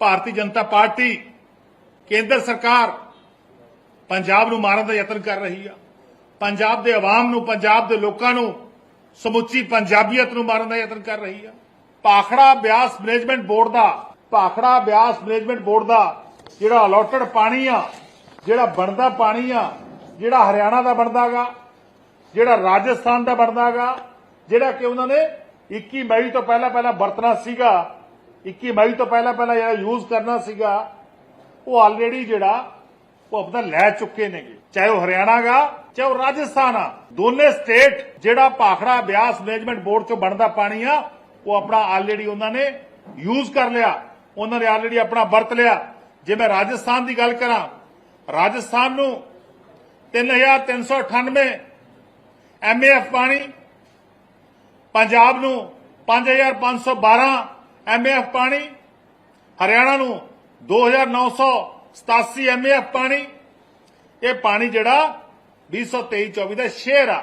Bharatiya Janata party, ਕੇਂਦਰ ਸਰਕਾਰ ਪੰਜਾਬ ਨੂੰ ਮਾਰਨ ਦਾ ਯਤਨ ਕਰ ਰਹੀ ਆ। ਪੰਜਾਬ ਦੇ ਆਵਾਮ ਨੂੰ, ਪੰਜਾਬ ਦੇ ਲੋਕਾਂ ਨੂੰ ਸਮੁੱਚੀ ਪੰਜਾਬੀਅਤ ਨੂੰ ਮਾਰਨ ਦਾ ਯਤਨ ਕਰ ਰਹੀ ਆ। ਪਾਖੜਾ ਬਿਆਸ ਮੈਨੇਜਮੈਂਟ ਬੋਰਡ ਦਾ ਪਾਖੜਾ ਬਿਆਸ ਮੈਨੇਜਮੈਂਟ ਬੋਰਡ ਦਾ ਜਿਹੜਾ ਅਲੋਟਡ ਪਾਣੀ ਆ, ਜਿਹੜਾ ਬਣਦਾ ਪਾਣੀ ਆ, ਜਿਹੜਾ ਹਰਿਆਣਾ ਦਾ ਬਣਦਾਗਾ ਜਿਹੜਾ ਰਾਜਸਥਾਨ ਦਾ ਬਣਦਾਗਾ ਜਿਹੜਾ ਕਿ ਉਹਨਾਂ ਨੇ 21 ਮਈ ਤੋਂ ਪਹਿਲਾਂ ਪਹਿਲਾਂ ਵਰਤਣਾ ਸੀਗਾ 21 ਮਈ ਤੋਂ ਪਹਿਲਾਂ ਪਹਿਲਾਂ ਜਿਹੜਾ ਯੂਜ਼ ਕਰਨਾ ਸੀਗਾ, ਉਹ ਆਲਰੇਡੀ ਜਿਹੜਾ, ਉਹ ਆਪਣਾ ਲੈ ਚੁੱਕੇ ਨੇਗੇ। ਚਾਹੇ ਉਹ ਹਰਿਆਣਾ ਗਾ, ਚਾਹੇ ਉਹ ਰਾਜਸਥਾਨ ਆ। ਦੋਨੇ ਸਟੇਟ ਜਿਹੜਾ ਭਾਖੜਾ ਬਿਆਸ ਮੈਨੇਜਮੈਂਟ ਬੋਰਡ ਚੋਂ ਬਣਦਾ ਪਾਣੀ ਆ, ਉਹ ਆਪਣਾ ਆਲਰੇਡੀ ਉਹਨਾਂ ਨੇ ਯੂਜ਼ ਕਰ ਲਿਆ। ਉਹਨਾਂ ਨੇ ਆਲਰੇਡੀ ਆਪਣਾ ਵਰਤ ਲਿਆ। ਜੇ ਮੈਂ ਰਾਜਸਥਾਨ ਦੀ ਗੱਲ ਕਰਾਂ, ਰਾਜਸਥਾਨ ਨੂੰ 3398 ਐਮਏਐਫ ਪਾਣੀ, ਪੰਜਾਬ ਨੂੰ 5512 ਐਮਏਐਫ ਪਾਣੀ, ਹਰਿਆਣਾ ਨੂੰ 2987 ਐਮਏਐਫ ਪਾਣੀ। ਇਹ ਪਾਣੀ ਜਿਹੜਾ 2023-24 ਦਾ ਸ਼ੇਅਰ ਆ।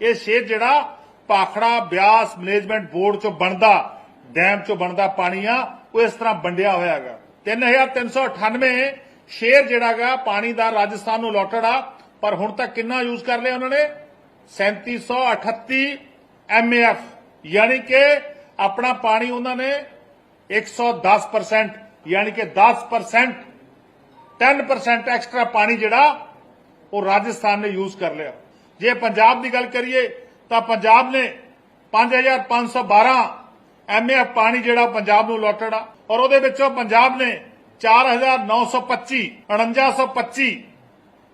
ਇਹ ਸ਼ੇਅਰ ਜਿਹੜਾ ਪਾਖੜਾ ਬਿਆਸ ਮੈਨੇਜਮੈਂਟ ਬੋਰਡ ਚੋਂ ਬਣਦਾ, ਡੈਮ ਚੋਂ ਬਣਦਾ ਪਾਣੀ ਆ, ਉਹ ਇਸ ਤਰ੍ਹਾਂ ਵੰਡਿਆ ਹੋਇਆ ਹੈਗਾ। 3398 ਸ਼ੇਅਰ ਜਿਹੜਾਗਾ ਪਾਣੀ ਦਾ ਰਾਜਸਥਾਨ ਨੂੰ ਲੋਟਡ ਆ, ਪਰ ਹੁਣ ਤੱਕ ਕਿੰਨਾ ਯੂਜ਼ ਕਰ ਲਿਆ ਉਹਨਾਂ ਨੇ? 3738 ਐਮਏਐਫ ਯਾਨੀ ਕਿ ਆਪਣਾ ਪਾਣੀ ਉਹਨਾਂ ਨੇ 110% ਯਾਨੀ ਕਿ 10% 10% ਐਕਸਟਰਾ ਪਾਣੀ ਜਿਹੜਾ ਉਹ ਰਾਜਸਥਾਨ ਨੇ ਯੂਜ਼ ਕਰ ਲਿਆ ਜੇ ਪੰਜਾਬ ਦੀ ਗੱਲ ਕਰੀਏ ਤਾਂ ਪੰਜਾਬ ਨੇ 5512 ਐਮਏਐਫ ਪਾਣੀ ਜਿਹੜਾ ਪੰਜਾਬ ਨੂੰ ਲੋਟਡ ਆ ਔਰ ਉਹਦੇ ਵਿੱਚੋਂ ਪੰਜਾਬ ਨੇ 4925 4925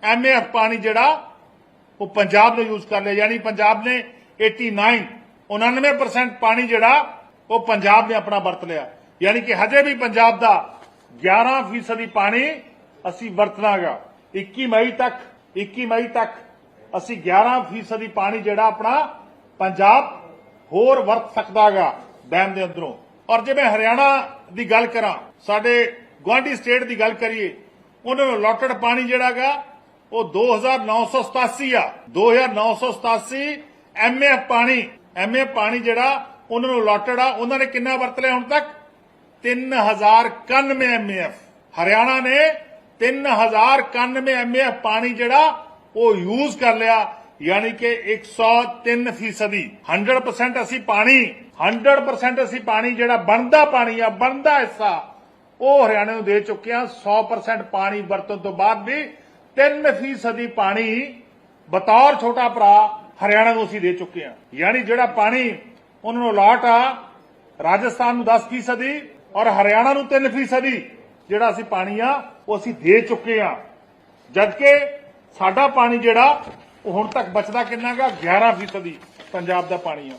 ਐਮਏਐਫ ਪਾਣੀ ਜਿਹੜਾ ਉਹ ਪੰਜਾਬ ਨੇ ਯੂਜ਼ ਕਰ ਲਿਆ ਯਾਨੀ ਪੰਜਾਬ ਨੇ 89 99% ਪਾਣੀ ਜਿਹੜਾ ਉਹ ਪੰਜਾਬ ਨੇ ਆਪਣਾ ਵਰਤ ਲਿਆ ਯਾਨੀ ਕਿ ਹਜੇ ਵੀ ਪੰਜਾਬ ਦਾ 11% ਪਾਣੀ ਅਸੀਂ ਵਰਤਣਾਗਾ। 21 ਮਈ ਤੱਕ 21 ਮਈ ਤੱਕ ਅਸੀਂ 11% ਪਾਣੀ ਜਿਹੜਾ ਆਪਣਾ ਪੰਜਾਬ ਹੋਰ ਵਰਤ ਸਕਦਾਗਾ ਡੈਮ ਦੇ ਅੰਦਰੋਂ। ਔਰ ਜੇ ਮੈਂ ਹਰਿਆਣਾ ਦੀ ਗੱਲ ਕਰਾਂ, ਸਾਡੇ ਗੁਆਂਢੀ ਸਟੇਟ ਦੀ ਗੱਲ ਕਰੀਏ, ਉਹਨਾਂ ਨੂੰ ਲੋਟਡ ਪਾਣੀ ਜਿਹੜਾਗਾ ਉਹ 2987 ਆ। 2987 ਐਮਏਐਫ ਪਾਣੀ ਐਮਏਐਫ ਪਾਣੀ ਜਿਹੜਾ ਉਹਨਾਂ ਨੂੰ ਲੋਟਡ ਆ, ਉਹਨਾਂ ਨੇ ਕਿੰਨਾ ਵਰਤ ਲਿਆ ਹੁਣ ਤੱਕ? 3091 ਐਮਏਐਫ ਹਰਿਆਣਾ ਨੇ 3091 ਐਮਏਐਫ ਪਾਣੀ ਜਿਹੜਾ, ਉਹ ਯੂਜ਼ ਕਰ ਲਿਆ। ਯਾਨੀ ਕਿ 103 ਫੀਸਦੀ। 100% ਅਸੀਂ ਪਾਣੀ 100% ਅਸੀਂ ਪਾਣੀ ਜਿਹੜਾ ਬਣਦਾ ਪਾਣੀ ਆ, ਬਣਦਾ ਹਿੱਸਾ, ਉਹ ਹਰਿਆਣੇ ਨੂੰ ਦੇ ਚੁੱਕੇ ਆ। 100% ਪਾਣੀ ਵਰਤਣ ਤੋਂ ਬਾਅਦ ਵੀ 3 ਫੀਸਦੀ ਪਾਣੀ ਬਤੌਰ ਛੋਟਾ ਭਰਾ ਹਰਿਆਣਾ ਨੂੰ ਅਸੀਂ ਦੇ ਚੁੱਕੇ ਆ। ਯਾਨੀ ਜਿਹੜਾ ਪਾਣੀ ਉਹਨਾਂ ਨੂੰ ਅਲਾਟ ਆ, ਰਾਜਸਥਾਨ ਨੂੰ 10 ਫੀਸਦੀ ਔਰ ਹਰਿਆਣਾ ਨੂੰ 3 ਫੀਸਦੀ ਜਿਹੜਾ ਅਸੀਂ ਪਾਣੀ ਆ, ਉਹ ਅਸੀਂ ਦੇ ਚੁੱਕੇ ਆ। ਜਦਕਿ ਸਾਡਾ ਪਾਣੀ ਜਿਹੜਾ, ਉਹ ਹੁਣ ਤੱਕ ਬਚਦਾ ਕਿੰਨਾ ਗਾ? 11 ਫੀਸਦੀ ਪੰਜਾਬ ਦਾ ਪਾਣੀ ਆ।